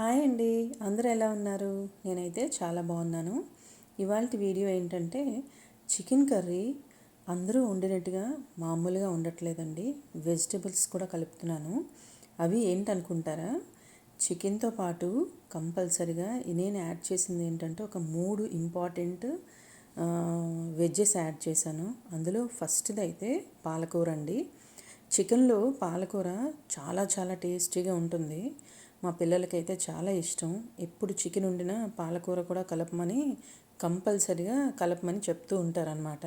Hi అండి. అందరూ ఎలా ఉన్నారు? నేనైతే చాలా బాగున్నాను. ఇవాళ వీడియో ఏంటంటే చికెన్ కర్రీ అందరూ వండినట్టుగా మామూలుగా ఉండట్లేదండి. వెజిటబుల్స్ కూడా కలుపుతున్నాను. అవి ఏంటనుకుంటారా? చికెన్తో పాటు కంపల్సరిగా నేను యాడ్ చేసింది ఏంటంటే ఒక మూడు ఇంపార్టెంట్ వెజ్జెస్ యాడ్ చేశాను. అందులో ఫస్ట్ది అయితే పాలకూర అండి. చికెన్లో పాలకూర చాలా చాలా టేస్టీగా ఉంటుంది. మా పిల్లలకైతే చాలా ఇష్టం. ఎప్పుడు చికెన్ వండినా పాలకూర కూడా కలపమని కంపల్సరిగా కలపమని చెప్తూ ఉంటారనమాట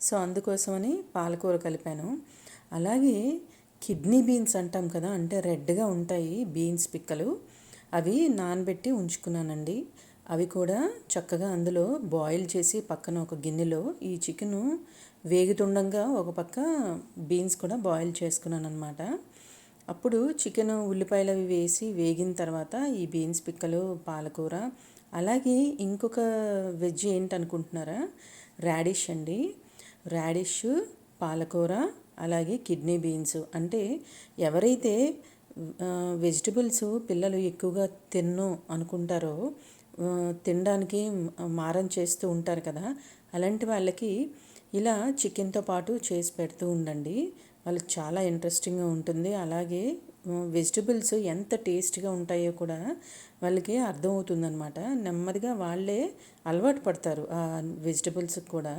సో అందుకోసమని పాలకూర కలిపాను. అలాగే కిడ్నీ బీన్స్ అంటాం కదా అంటే రెడ్గా ఉంటాయి బీన్స్ పిక్కలు. అవి నానబెట్టి ఉంచుకున్నానండి. అవి కూడా చక్కగా అందులో బాయిల్ చేసి పక్కన ఒక గిన్నెలో ఈ చికెను వేగుతుండగా ఒక పక్క బీన్స్ కూడా బాయిల్ చేసుకున్నాను అనమాట అప్పుడు చికెన్ ఉల్లిపాయలు అవి వేసి వేగిన తర్వాత ఈ బీన్స్ పిక్కలు పాలకూర అలాగే ఇంకొక వెజ్ ఏంటనుకుంటున్నారా? రాడిష్ అండి. రాడిష్ పాలకూర అలాగే కిడ్నీ బీన్స్. అంటే ఎవరైతే వెజిటబుల్స్ పిల్లలు ఎక్కువగా తిన్ను అనుకుంటారో తినడానికి మారం చేస్తూ ఉంటారు కదా అలాంటి వాళ్ళకి ఇలా చికెన్తో పాటు చేసి పెడుతూ ఉండండి. వాళ్ళకి చాలా ఇంట్రెస్టింగ్గా ఉంటుంది. అలాగే వెజిటబుల్స్ ఎంత టేస్ట్గా ఉంటాయో కూడా వాళ్ళకి అర్థమవుతుందనమాట నెమ్మదిగా వాళ్ళే అలవాటు పడతారు ఆ వెజిటబుల్స్ కూడా.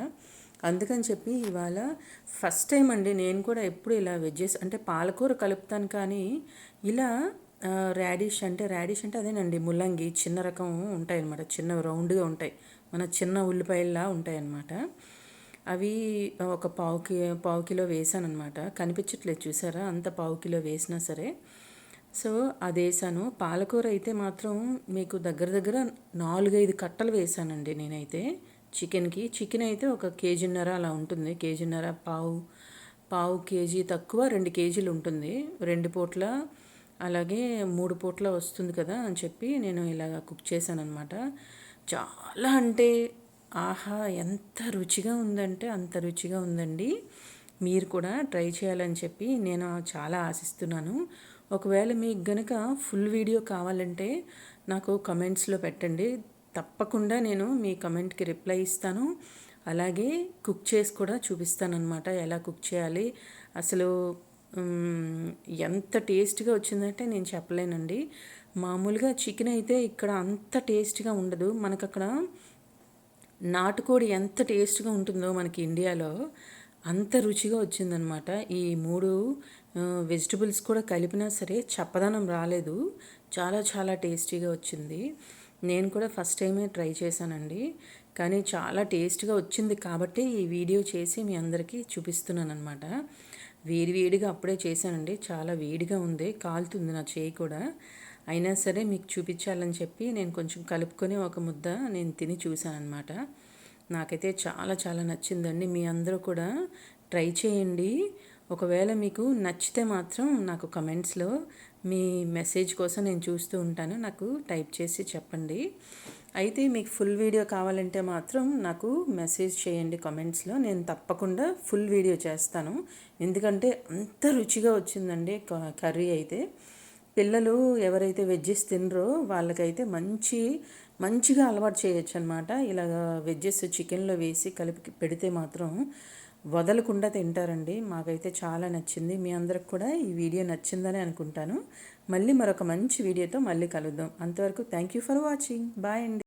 అందుకని చెప్పి ఇవాళ ఫస్ట్ టైం అండి నేను కూడా ఎప్పుడు ఇలా వెజ్జెస్ అంటే పాలకూర కలుపుతాను కానీ ఇలా రాడిష్ అంటే రాడిష్ అంటే అదేనండి ముల్లంగి చిన్న రకం ఉంటాయి అన్నమాట చిన్న రౌండ్గా ఉంటాయి. మన చిన్న ఉల్లిపాయల్లా ఉంటాయి అన్నమాట అవి ఒక పావు కి పావు కిలో వేసాను అనమాట కనిపించట్లేదు చూసారా? అంత పావు కిలో వేసినా సరే. సో అది వేసాను. పాలకూర అయితే మాత్రం మీకు దగ్గర దగ్గర నాలుగైదు కట్టలు వేసానండి నేనైతే. చికెన్కి చికెన్ అయితే ఒక కేజీన్నర అలా ఉంటుంది. కేజీన్నర పావు పావు కేజీ తక్కువ రెండు కేజీలు ఉంటుంది. రెండు పూట్ల అలాగే మూడు పూట్ల వస్తుంది కదా అని చెప్పి నేను ఇలాగ కుక్ చేశాను అనమాట చాలా అంటే ఆహా ఎంత రుచిగా ఉందంటే అంత రుచిగా ఉందండి. మీరు కూడా ట్రై చేయాలని చెప్పి నేను చాలా ఆశిస్తున్నాను. ఒకవేళ మీకు గనక ఫుల్ వీడియో కావాలంటే నాకు కమెంట్స్లో పెట్టండి. తప్పకుండా నేను మీ కమెంట్కి రిప్లై ఇస్తాను. అలాగే కుక్ చేసి కూడా చూపిస్తానమాట ఎలా కుక్ చేయాలి. అసలు ఎంత టేస్ట్గా వచ్చిందంటే నేను చెప్పలేనండి. మామూలుగా చికెన్ అయితే ఇక్కడ అంత టేస్ట్గా ఉండదు. మనకు అక్కడ నాటుకోడి ఎంత టేస్ట్గా ఉంటుందో మనకి ఇండియాలో అంత రుచిగా వచ్చిందనమాట ఈ మూడు వెజిటబుల్స్ కూడా కలిపినా సరే చప్పదనం రాలేదు. చాలా చాలా టేస్టీగా వచ్చింది. నేను కూడా ఫస్ట్ టైమే ట్రై చేశానండి. కానీ చాలా టేస్ట్గా వచ్చింది కాబట్టి ఈ వీడియో చేసి మీ అందరికీ చూపిస్తున్నాను అనమాట వేడి వేడిగా అప్పుడే చేశానండి. చాలా వేడిగా ఉంది. కాలుతుంది నా చేయి కూడా. అయినా సరే మీకు చూపించాలని చెప్పి నేను కొంచెం కలుపుకొని ఒక ముద్ద నేను తిని చూశాను అనమాట నాకైతే చాలా చాలా నచ్చిందండి. మీ అందరూ కూడా ట్రై చేయండి. ఒకవేళ మీకు నచ్చితే మాత్రం నాకు కమెంట్స్లో మీ మెసేజ్ కోసం నేను చూస్తూ ఉంటాను. నాకు టైప్ చేసి చెప్పండి. అయితే మీకు ఫుల్ వీడియో కావాలంటే మాత్రం నాకు మెసేజ్ చేయండి కామెంట్స్లో. నేను తప్పకుండా ఫుల్ వీడియో చేస్తాను. ఎందుకంటే అంత రుచిగా వచ్చిందండి కర్రీ అయితే. పిల్లలు ఎవరైతే వెజ్జెస్ తినరో వాళ్ళకైతే మంచి మంచిగా అలవాటు చేయొచ్చు అనమాట ఇలా వెజ్జెస్ చికెన్లో వేసి కలిపి పెడితే మాత్రం వదలకుండా తింటారండి. మాకైతే చాలా నచ్చింది. మీ అందరికి కూడా ఈ వీడియో నచ్చిందని అనుకుంటాను. మళ్ళీ మరొక మంచి వీడియోతో మళ్ళీ కలుద్దాం. అంతవరకు thank you for watching. Bye అండి.